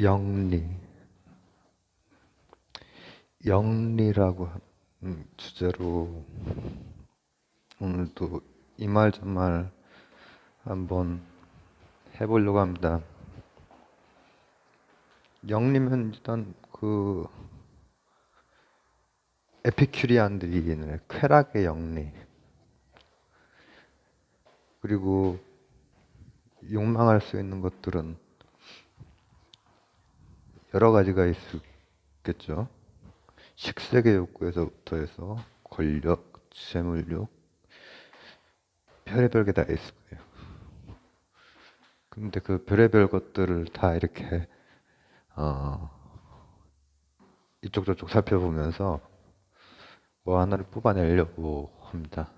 영리. 영리라고 하는 주제로 오늘도 이 말 저 말 한번 해보려고 합니다. 영리면 일단 그 에피큐리안들이 얘기하는 쾌락의 영리 그리고 욕망할 수 있는 것들은 여러 가지가 있겠죠. 식색의 욕구에서부터 해서 권력, 재물욕, 별의별 게 다 있을 거예요. 근데 그 별의별 것들을 다 이렇게 어, 이쪽 저쪽 살펴보면서 뭐 하나를 뽑아내려고 합니다.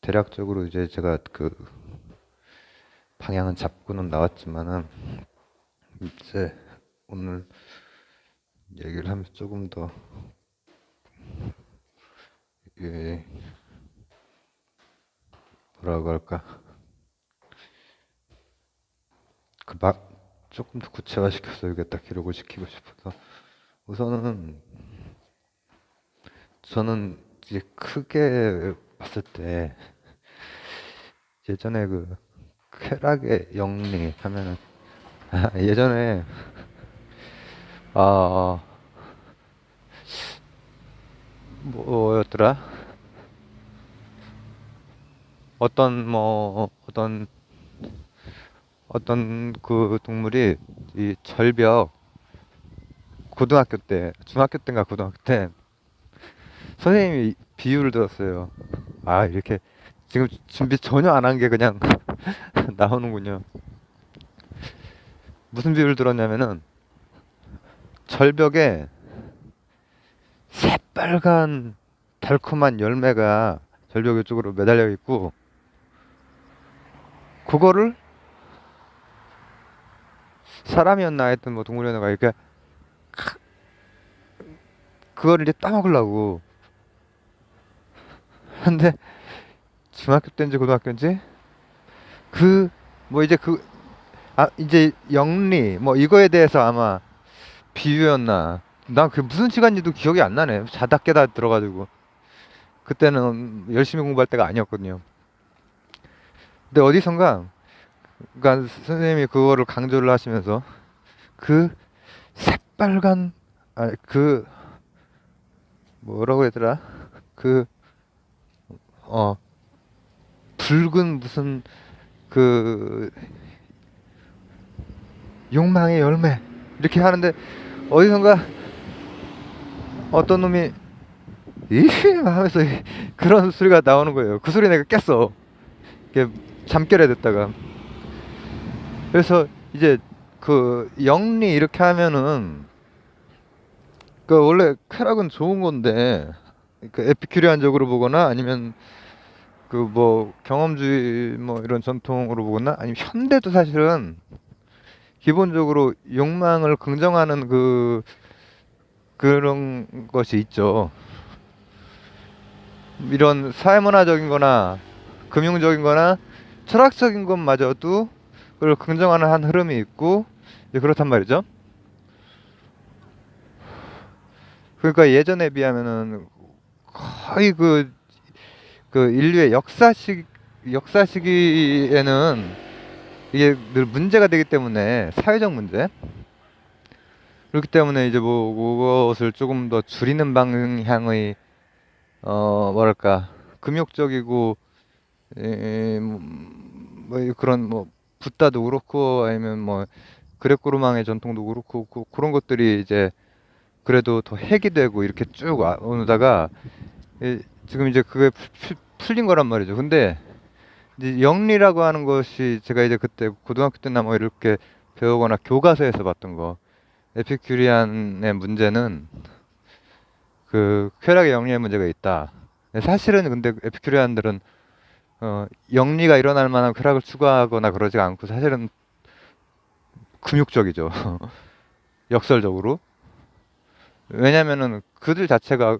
대략적으로 이제 제가 그 방향은 잡고는 나왔지만은 이제 오늘 얘기를 하면서 조금 더 예, 뭐라고 할까? 그 막 조금 더 구체화시켜서 기록을 시키고 싶어서 우선은 저는 이제 크게 봤을 때 예전에 그 쾌락의 영리 하면은 아, 예전에 아 뭐였더라? 어떤 뭐 어떤 어떤 그 동물이 이 절벽 고등학교 때 중학교 때인가 고등학교 때 선생님이 비유를 들었어요. 아 이렇게 지금 준비 전혀 안 한 게 그냥 나오는군요. 무슨 비유를 들었냐면은 절벽에 새빨간 달콤한 열매가 절벽 이쪽으로 매달려 있고 그거를 사람이었나 하여튼 뭐 동물이었나 이렇게 크- 그거를 이제 따먹으려고. 근데 중학교 때인지 고등학교인지 그 뭐 이제 그 아 이제 영리 뭐 이거에 대해서 아마 비유였나? 난 그게 무슨 시간인지도 기억이 안 나네. 자다 깨다 들어가지고. 그때는 열심히 공부할 때가 아니었거든요. 근데 어디선가 그러니까 선생님이 그거를 강조를 하시면서 그 새빨간 아 그 뭐라고 했더라? 그 어 붉은 무슨 그 욕망의 열매. 이렇게 하는데 어디선가 어떤 놈이 이 하면서 그런 소리가 나오는 거예요. 그 소리 내가 깼어. 잠결에 듣다가 그래서 이제 그 영리 이렇게 하면은 그 원래 쾌락은 좋은 건데 그 에피큐리안적으로 보거나 아니면 그 뭐 경험주의 뭐 이런 전통으로 보거나 아니면 현대도 사실은 기본적으로 욕망을 긍정하는 그 그런 것이 있죠. 이런 사회문화적인 거나 금융적인 거나 철학적인 것마저도 그걸 긍정하는 한 흐름이 있고 그렇단 말이죠. 그러니까 예전에 비하면은 거의 그, 그 인류의 역사식, 역사 시기에는 이게 늘 문제가 되기 때문에 사회적 문제 그렇기 때문에 이제 뭐 그것을 조금 더 줄이는 방향의 어 뭐랄까 금욕적이고 에, 뭐, 뭐 그런 뭐 붓다도 그렇고 아니면 뭐 그레코로망의 전통도 그렇고 그, 그런 것들이 이제 그래도 더 핵이 되고 이렇게 쭉 와- 오다가 이- 지금 이제 그게 풀- 풀- 풀린 거란 말이죠. 근데 이제 영리라고 하는 것이 제가 이제 그때 고등학교 때나 뭐 이렇게 배우거나 교과서에서 봤던 거 에피큐리안의 문제는 그 쾌락의 영리의 문제가 있다. 사실은 근데 에피큐리안들은 어, 영리가 일어날 만한 쾌락을 추구하거나 그러지 않고 사실은 금욕적이죠. 역설적으로. 왜냐면은 그들 자체가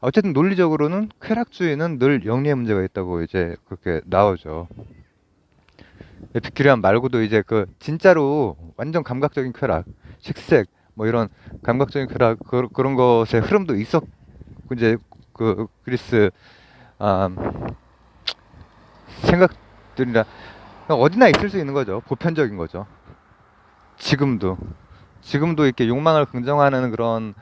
어쨌든 논리적으로는 쾌락주의는 늘 영리의 문제가 있다고 이제 그렇게 나오죠. 에피큐리안 말고도 이제 그 진짜로 완전 감각적인 쾌락, 식색 뭐 이런 감각적인 쾌락 그, 그런 것의 흐름도 있었고 이제 그 그리스 아, 생각들이나 어디나 있을 수 있는 거죠. 보편적인 거죠. 지금도 지금도 이렇게 욕망을 긍정하는 그런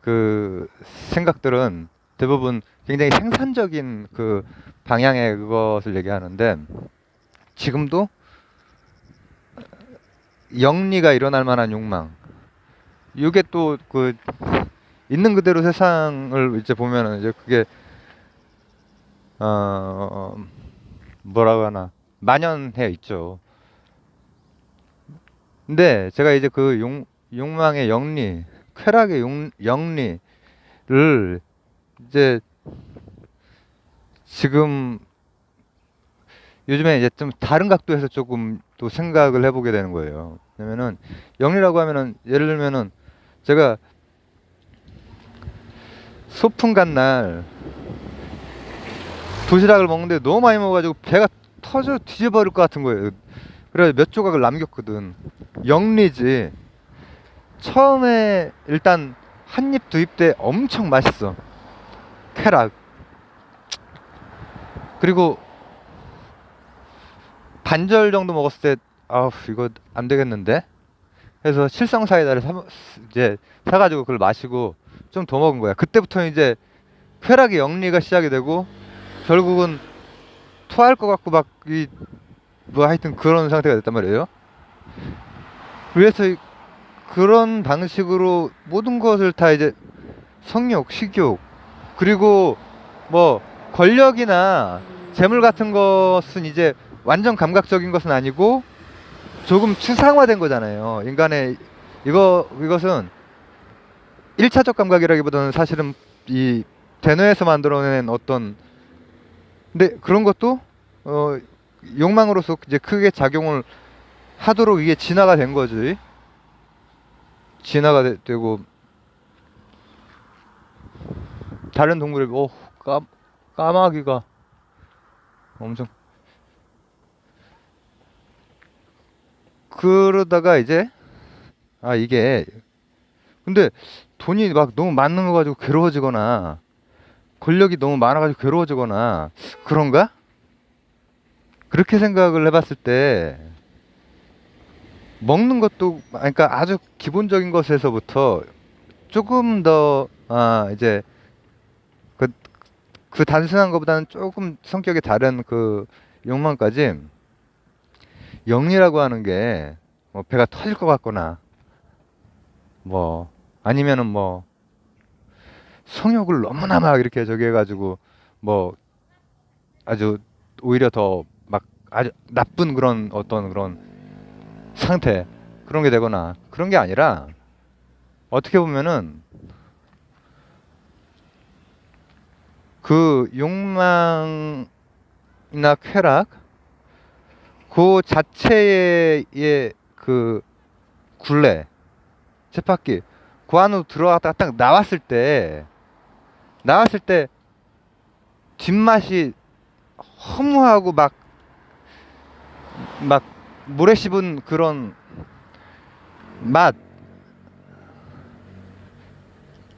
그 생각들은 대부분 굉장히 생산적인 그 방향의 그것을 얘기하는데 지금도 영리가 일어날 만한 욕망 이게 또 그 있는 그대로 세상을 이제 보면은 이제 그게 어 뭐라고 하나 만연해 있죠. 근데 제가 이제 그 욕, 욕망의 영리, 쾌락의 용, 영리를 이제 지금 요즘에 이제 좀 다른 각도에서 조금 또 생각을 해보게 되는 거예요. 왜냐면은 영리라고 하면은 예를 들면은 제가 소풍 간 날 도시락을 먹는데 너무 많이 먹어가지고 배가 터져 뒤져버릴 것 같은 거예요. 그래서 몇 조각을 남겼거든. 영리지. 처음에 일단 한 입 두 입 때 엄청 맛있어. 쾌락. 그리고 반절 정도 먹었을 때 아우 이거 안 되겠는데. 그래서 실성 사이다를 사 이제 사가지고 그걸 마시고 좀 더 먹은 거야. 그때부터 이제 쾌락의 영리가 시작이 되고 결국은 토할 것 같고 막 이 뭐 하여튼 그런 상태가 됐단 말이에요. 그래서 이- 그런 방식으로 모든 것을 다 이제 성욕, 식욕 그리고 뭐 권력이나 재물 같은 것은 이제 완전 감각적인 것은 아니고 조금 추상화된 거잖아요. 인간의 이거 이것은 일차적 감각이라기보다는 사실은 이 대뇌에서 만들어낸 어떤 근데 그런 것도 어 욕망으로서 이제 크게 작용을 하도록 이게 진화가 된 거지. 진화가 되, 되고 다른 동물에 어 까, 까마귀가 엄청 그러다가 이제 아 이게 근데 돈이 막 너무 많은 거 가지고 괴로워지거나 권력이 너무 많아 가지고 괴로워지거나 그런가? 그렇게 생각을 해봤을 때 먹는 것도 그러니까 아주 기본적인 것에서부터 조금 더 아, 이제 그, 그 단순한 것보다는 조금 성격이 다른 그 욕망까지 영리라고 하는 게 뭐 배가 터질 것 같거나 뭐 아니면은 뭐 성욕을 너무나 막 이렇게 저기 해가지고 뭐 아주 오히려 더 막 아주 나쁜 그런 어떤 그런 상태 그런 게 되거나 그런 게 아니라 어떻게 보면은 그 욕망이나 쾌락 그 자체의 그 굴레 쳇바퀴 그 안으로 들어갔다가 딱 나왔을 때 나왔을 때 뒷맛이 허무하고 막 막 모래 씹은 그런 맛.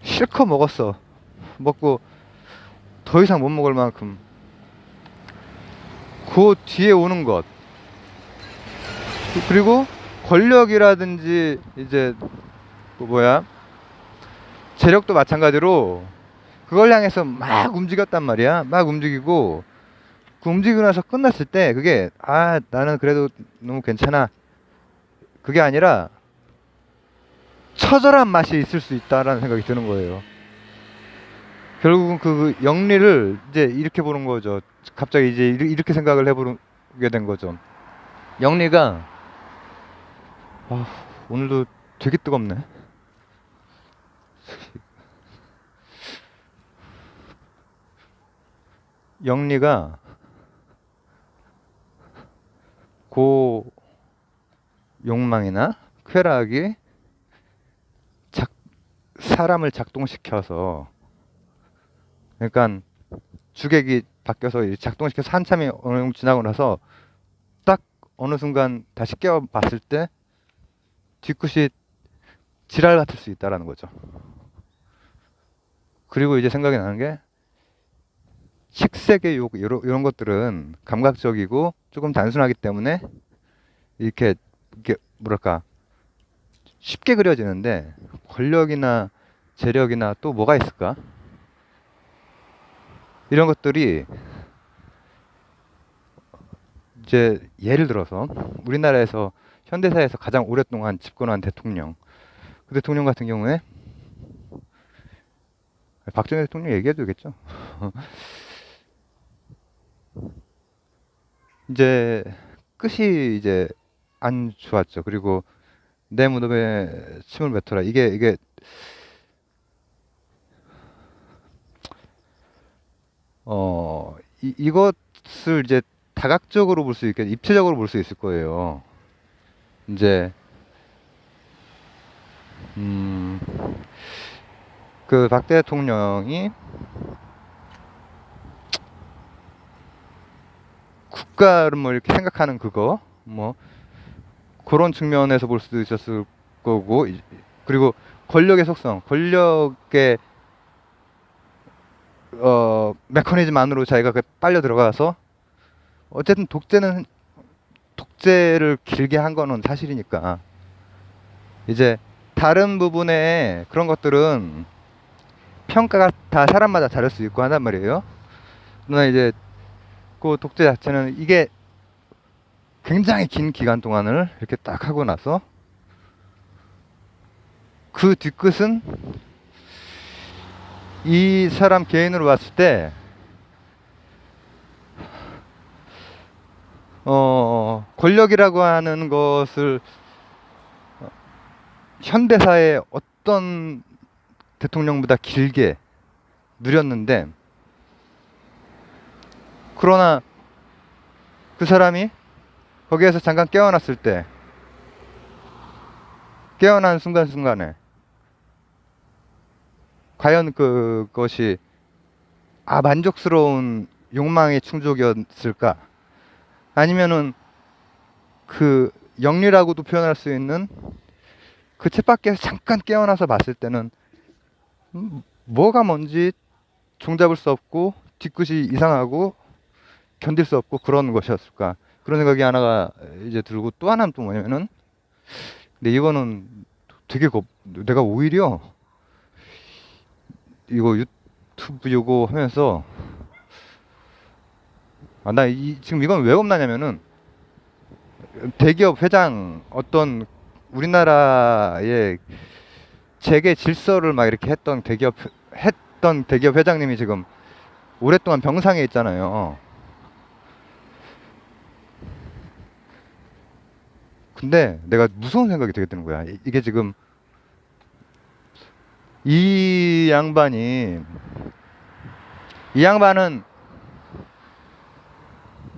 실컷 먹었어. 먹고 더 이상 못 먹을 만큼 그 뒤에 오는 것. 그리고 권력이라든지 이제 그 뭐야? 재력도 마찬가지로 그걸 향해서 막 움직였단 말이야. 막 움직이고 그 움직이고 나서 끝났을 때 그게 아 나는 그래도 너무 괜찮아. 그게 아니라 처절한 맛이 있을 수 있다라는 생각이 드는 거예요 결국은 그 영리를 이제 이렇게 보는 거죠. 갑자기 이제 이렇게 생각을 해보게 된 거죠. 영리가 아, 오늘도 되게 뜨겁네. 영리가 고 욕망이나 쾌락이 작, 사람을 작동시켜서 그러니까 주객이 바뀌어서 작동시켜서 한참이 어느 정도 지나고 나서 딱 어느 순간 다시 깨워 봤을 때 뒤끝이 지랄 같을 수 있다라는 거죠. 그리고 이제 생각이 나는 게 식색의 욕 이런, 이런 것들은 감각적이고 조금 단순하기 때문에 이렇게 이렇게 뭐랄까 쉽게 그려지는데 권력이나 재력이나 또 뭐가 있을까? 이런 것들이 이제 예를 들어서 우리나라에서 현대사에서 가장 오랫동안 집권한 대통령 그 대통령 같은 경우에 박정희 대통령 얘기해도 되겠죠. 이제 끝이 이제 안 좋았죠. 그리고 내 무덤에 침을 뱉어라. 이게 이게 어 이, 이것을 이제 다각적으로 볼 수 있게 입체적으로 볼 수 있을 거예요. 이제 음, 그 박 대통령이 국가를 뭐 이렇게 생각하는 그거 뭐 그런 측면에서 볼 수도 있었을 거고 이- 그리고 권력의 속성, 권력의 어 메커니즘 안으로 자기가 그 빨려 들어가서 어쨌든 독재는 독재를 길게 한 거는 사실이니까 이제 다른 부분에 그런 것들은 평가가 다 사람마다 다를 수 있고 한단 말이에요. 그러나 이제 그 독재 자체는 이게 굉장히 긴 기간 동안을 이렇게 딱 하고 나서 그 뒤끝은 이 사람 개인으로 봤을 때 어, 권력이라고 하는 것을 어, 현대사의 어떤 대통령보다 길게 누렸는데 그러나 그 사람이 거기에서 잠깐 깨어났을 때 깨어난 순간순간에 과연 그것이 아 만족스러운 욕망의 충족이었을까? 아니면은 그 영리라고도 표현할 수 있는 그 챗밖에서 잠깐 깨어나서 봤을 때는 음, 뭐가 뭔지 종잡을 수 없고 뒤끝이 이상하고 견딜 수 없고 그런 것이었을까? 그런 생각이 하나가 이제 들고 또 하나는 또 뭐냐면은 근데 이거는 되게 겁 내가 오히려 이거 유튜브 요거 하면서 아나이 지금 이건 왜 겁나냐면은 대기업 회장 어떤 우리나라의 재계 질서를 막 이렇게 했던 대기업 했던 대기업 회장님이 지금 오랫동안 병상에 있잖아요. 근데 내가 무서운 생각이 되게 드는 거야. 이- 이게 지금 이 양반이 이 양반은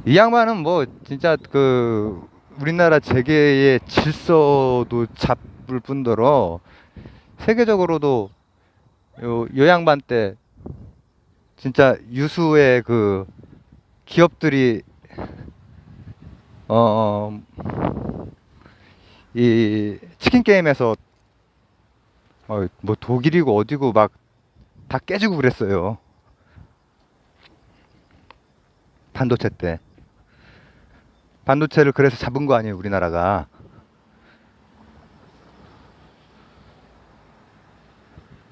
이 양반은 뭐 진짜 그 우리나라 재계의 질서도 잡을 뿐더러 세계적으로도 요, 요 양반 때 진짜 유수의 그 기업들이 어, 어, 이 치킨 게임에서 어, 뭐 독일이고 어디고 막 다 깨지고 그랬어요. 반도체 때. 반도체를 그래서 잡은 거 아니에요, 우리나라가.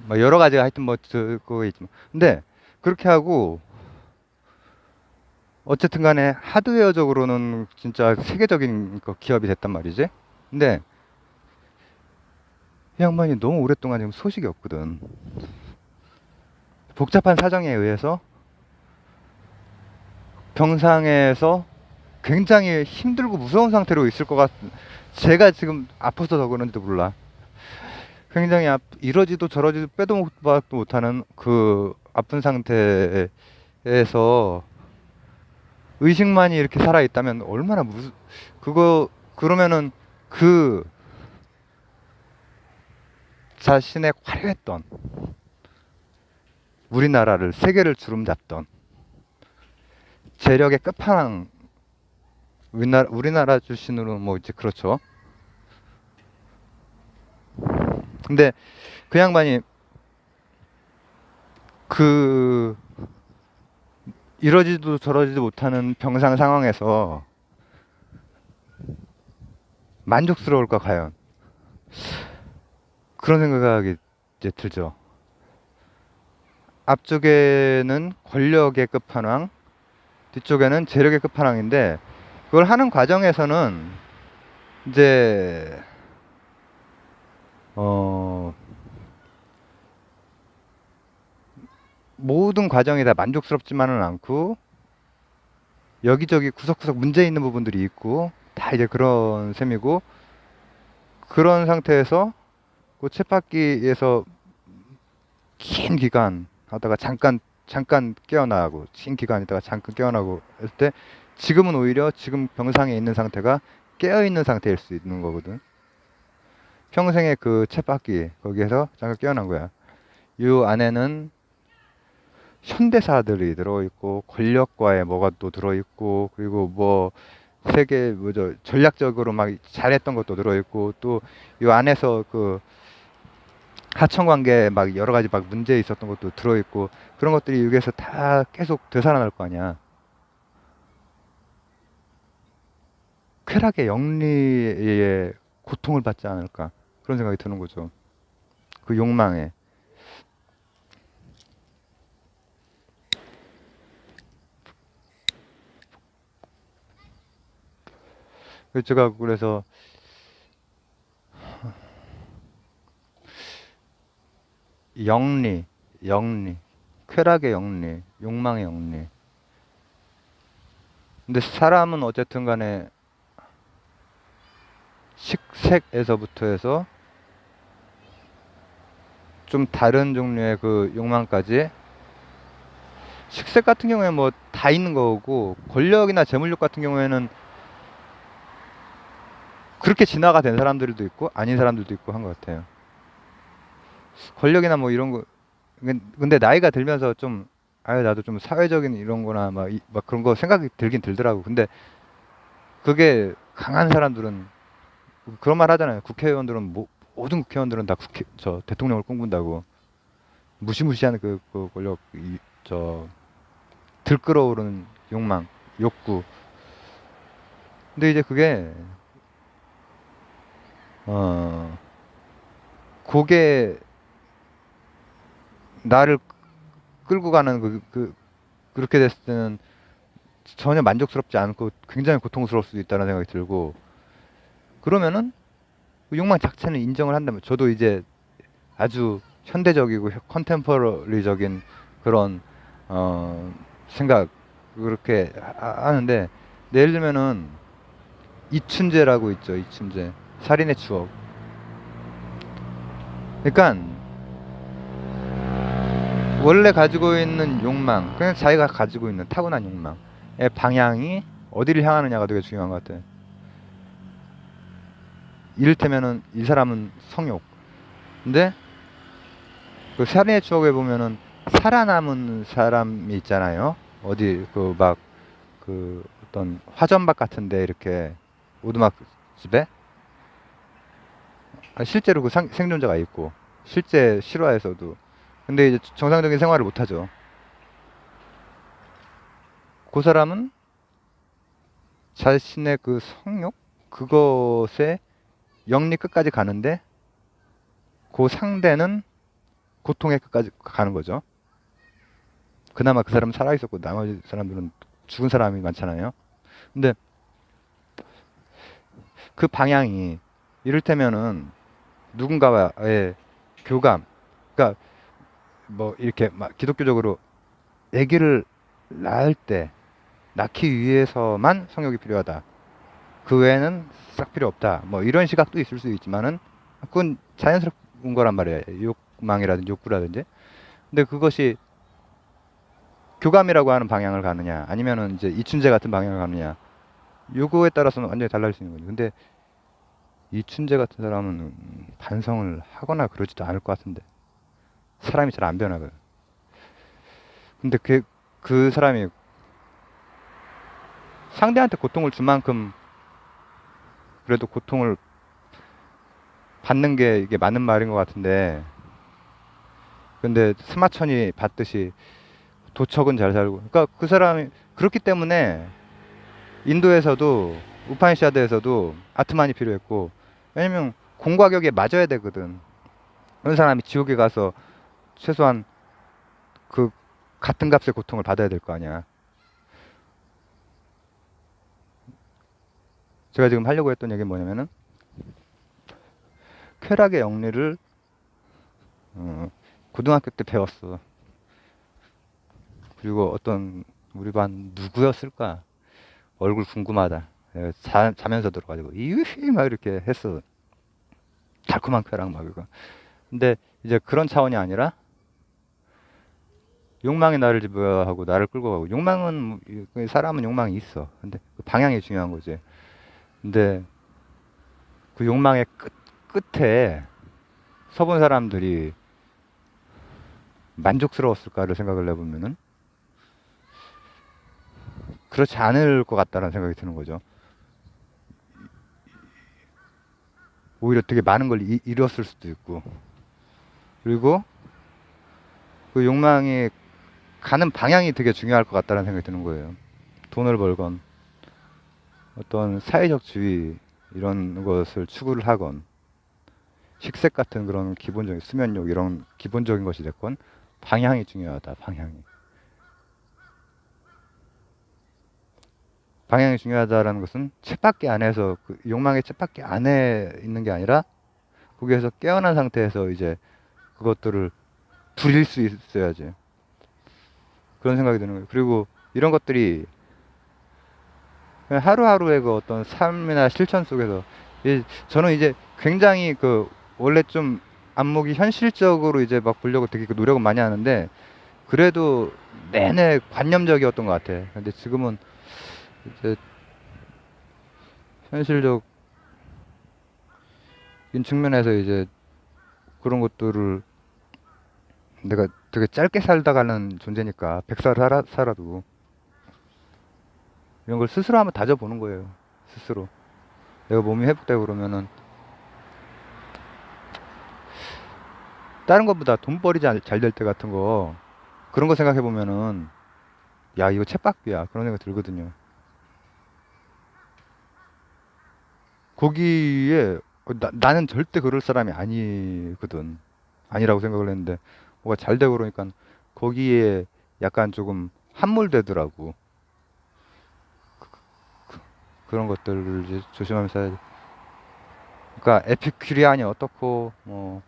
뭐 여러 가지가 하여튼 뭐 그거 있지만. 근데 그렇게 하고 어쨌든 간에 하드웨어적으로는 진짜 세계적인 그 기업이 됐단 말이지. 근데 이 양반이 너무 오랫동안 지금 소식이 없거든. 복잡한 사정에 의해서 병상에서 굉장히 힘들고 무서운 상태로 있을 것 같. 제가 지금 아파서 더 그런지도 몰라. 굉장히 아, 이러지도 저러지도 빼도 못하는 그 아픈 상태에서 의식만이 이렇게 살아 있다면 얼마나 무슨 그거 그러면은 그 자신의 화려했던 우리나라를 세계를 주름잡던 재력의 끝판왕 우리나라 우리나라 출신으로 뭐 이제 그렇죠. 근데 그 양반이 그 이러지도 저러지도 못하는 병상 상황에서 만족스러울까 과연 그런 생각이 이제 들죠. 앞쪽에는 권력의 끝판왕, 뒤쪽에는 재력의 끝판왕인데 그걸 하는 과정에서는 이제 어 모든 과정이 다 만족스럽지만은 않고 여기저기 구석구석 문제 있는 부분들이 있고 다 이제 그런 셈이고 그런 상태에서 그 쳇바퀴에서 긴 기간 하다가 잠깐 잠깐 깨어나고 긴 기간 있다가 잠깐 깨어나고 했을 때 지금은 오히려 지금 병상에 있는 상태가 깨어 있는 상태일 수 있는 거거든. 평생의 그 쳇바퀴 거기에서 잠깐 깨어난 거야. 이 안에는 현대사들이 들어있고 권력과의 뭐가 또 들어있고 그리고 뭐 세계 뭐죠 전략적으로 막 잘했던 것도 들어있고 또 이 안에서 그 하청 관계 막 여러 가지 막 문제 있었던 것도 들어 있고 그런 것들이 여기에서 다 계속 되살아날 거 아니야. 쾌락의 영리에 고통을 받지 않을까 그런 생각이 드는 거죠. 그 욕망에. 제가 그래서 영리, 영리, 쾌락의 영리, 욕망의 영리. 근데 사람은 어쨌든 간에 식색에서부터 해서 좀 다른 종류의 그 욕망까지 식색 같은 경우에 뭐 다 있는 거고 권력이나 재물욕 같은 경우에는 그렇게 진화가 된 사람들도 있고 아닌 사람들도 있고 한 것 같아요. 권력이나 뭐 이런 거 근- 근데 나이가 들면서 좀 아유 나도 좀 사회적인 이런 거나 막, 이- 막 그런 거 생각이 들긴 들더라고. 근데 그게 강한 사람들은 그런 말 하잖아요. 국회의원들은 모, 모든 국회의원들은 다 국회 저 대통령을 꿈꾼다고 무시무시한 그, 그 권력 이, 저 들끓어오르는 욕망, 욕구. 근데 이제 그게 어 그게 나를 끌고 가는 그, 그 그렇게 됐을 때는 전혀 만족스럽지 않고 굉장히 고통스러울 수도 있다는 생각이 들고 그러면은 그 욕망 자체는 인정을 한다면 저도 이제 아주 현대적이고 컨템퍼러리적인 그런 어 생각 그렇게 하- 하는데 예를 들면은 이춘재라고 있죠 이춘재. 살인의 추억. 그러니까 원래 가지고 있는 욕망 그냥 자기가 가지고 있는 타고난 욕망의 방향이 어디를 향하느냐가 되게 중요한 것 같아요 이를테면은 이 사람은 성욕. 근데 그 살인의 추억에 보면은 살아남은 사람이 있잖아요. 어디 그 막그 어떤 화전박 같은데 이렇게 오두막 집에 아, 실제로 그 상- 생존자가 있고 실제 실화에서도 근데 이제 정상적인 생활을 못 하죠. 그 사람은 자신의 그 성욕 그것에 영리 끝까지 가는데 그 상대는 고통의 끝까지 가는 거죠. 그나마 그 사람은 살아 있었고 나머지 사람들은 죽은 사람이 많잖아요. 근데 그 방향이 이를테면은 누군가와의 교감, 그러니까 뭐 이렇게 막 기독교적으로 아기를 낳을 때 낳기 위해서만 성욕이 필요하다. 그 외에는 싹 필요 없다. 뭐 이런 시각도 있을 수 있지만은 그건 자연스러운 거란 말이에요. 욕망이라든지 욕구라든지. 근데 그것이 교감이라고 하는 방향을 가느냐, 아니면은 이제 이춘재 같은 방향을 가느냐, 요거에 따라서는 완전히 달라질 수 있는 거죠. 근데 이춘재 같은 사람은 반성을 하거나 그러지도 않을 것 같은데 사람이 잘 안 변하거든. 근데 그, 그 사람이 상대한테 고통을 준 만큼 그래도 고통을 받는 게 이게 맞는 말인 것 같은데 근데 스마천이 받듯이 도척은 잘 살고 그러니까 그 사람이 그렇기 때문에 인도에서도 우파니샤드에서도 아트만이 필요했고 왜냐면 공과격에 맞아야 되거든 그런 사람이 지옥에 가서 최소한 그 같은 값의 고통을 받아야 될 거 아니야 제가 지금 하려고 했던 얘기는 뭐냐면은 쾌락의 영리를 어, 고등학교 때 배웠어. 그리고 어떤 우리 반 누구였을까? 얼굴 궁금하다. 내가 자, 자면서 들어가지고 이휘 막 이렇게 했어. 달콤한 쾌락 막 이거. 근데 이제 그런 차원이 아니라 욕망이 나를 지배하고 나를 끌고 가고 욕망은 뭐, 이- 사람은 욕망이 있어. 근데 그 방향이 중요한 거지. 근데 그 욕망의 끝 끝에 서본 사람들이 만족스러웠을까를 생각을 해보면은 그렇지 않을 것 같다는 생각이 드는 거죠. 오히려 되게 많은 걸 이- 잃었을 수도 있고 그리고 그 욕망이 가는 방향이 되게 중요할 것 같다는 생각이 드는 거예요. 돈을 벌건 어떤 사회적 지위 이런 것을 추구를 하건 식색 같은 그런 기본적인 수면욕 이런 기본적인 것이 됐건 방향이 중요하다 방향이 방향이 중요하다라는 것은 쳇바퀴 안에서 그 욕망의 쳇바퀴 안에 있는 게 아니라 거기에서 깨어난 상태에서 이제 그것들을 부릴 수 있어야지 그런 생각이 드는 거예요 그리고 이런 것들이 하루하루의 그 어떤 삶이나 실천 속에서 이- 저는 이제 굉장히 그 원래 좀 안목이 현실적으로 이제 막 보려고 되게 그 노력은 많이 하는데 그래도 내내 관념적이었던 것 같아. 근데 지금은 이제 현실적인 측면에서 이제 그런 것들을 내가 되게 짧게 살다 가는 존재니까 백살 살아, 살아도 이런 걸 스스로 한번 다져보는 거예요. 스스로. 내가 몸이 회복되고 그러면은 다른 것보다 돈벌이 잘 될 때 같은 거 그런 거 생각해 보면은 야 이거 쳇바퀴야 그런 생각 들거든요. 거기에 어, 나, 나는 절대 그럴 사람이 아니거든. 아니라고 생각을 했는데 뭐가 잘 되고 그러니까 거기에 약간 조금 함몰되더라고. 그런 것들을 이제 조심하면서. 그러니까 에피큐리안이 어떻고 뭐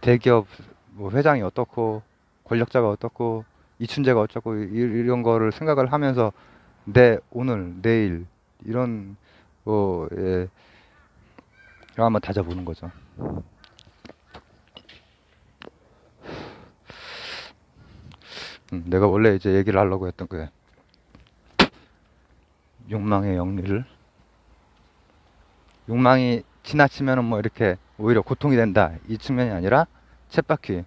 대기업 뭐 회장이 어떻고 권력자가 어떻고 이춘재가 어쩌고 이- 이런 거를 생각을 하면서 내 오늘 내일 이런 거에 한번 다져보는 거죠. 음, 내가 원래 이제 얘기를 하려고 했던 그 욕망의 영리를? 욕망이 지나치면은 뭐 이렇게 오히려 고통이 된다. 이 측면이 아니라 쳇바퀴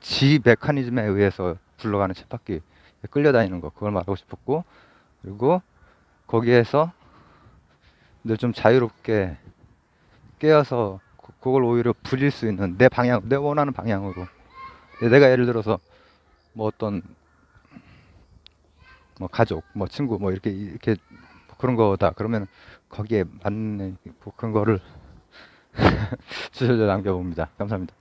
지 메커니즘에 의해서 굴러가는 쳇바퀴 끌려다니는 거. 그걸 말하고 싶었고 그리고 거기에서 늘 좀 자유롭게 깨어서 그- 그걸 오히려 부릴 수 있는 내 방향 내 원하는 방향으로. 내가 예를 들어서 뭐 어떤 뭐 가족, 뭐 친구, 뭐 이렇게 이렇게 뭐 그런 거다. 그러면 거기에 맞는 뭐 그런 거를 주셔서 남겨봅니다. 감사합니다.